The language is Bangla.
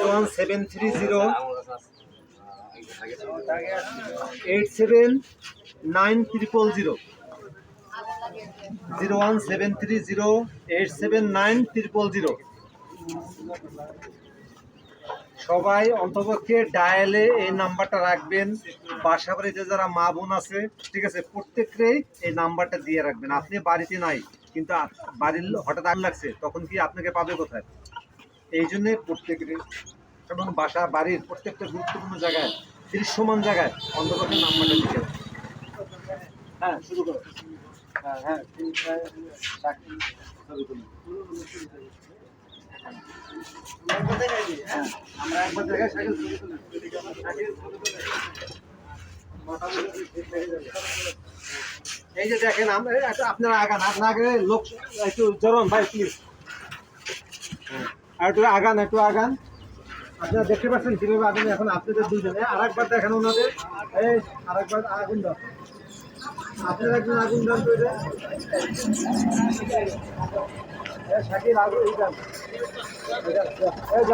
One seven three zero eight seven nine zero zero one seven three zero eight seven nine zero সবাই অন্তপক্ষে ডায়ালে এই নাম্বারটা রাখবেন। বাসা বাড়িতে যারা মা বোন আছে, ঠিক আছে প্রত্যেকেই এই নাম্বারটা দিয়ে রাখবেন। আপনি বাড়িতে নাই। কিন্তু বাড়ির হঠাৎ আগ লাগছে, তখন কি আপনাকে পাবে কোথায় এই জন্যে প্রত্যেকের এবং বাসা, বাড়ির প্রত্যেকটা গুরুত্বপূর্ণ জায়গায়, দৃশ্যমান জায়গায় অন্তপক্ষে নাম্বারটা রাখবেন। হ্যাঁ শুরু করো হ্যাঁ হ্যাঁ। হ্যাঁ আমরা একবার জায়গায় সাইকেল শুরু করলাম সাইকেল শুরু করলাম। মোটামুটি ঠিক হয়ে যাবে। এই যে দেখেন আমরা আপনারা আগান, আপনার আগে লোক একটু জরম ভাই প্লিজ আর একটু আগান একটু আগান। আপনারা দেখতে পাচ্ছেন কীভাবে আগুন এখন আপনাদের দুজনে আর একবার দেখেন ওনাদের। এই আর একবার আগুন দাও। আপনারা একজন আগুন দান। এই, শাকিল, আগুন এই।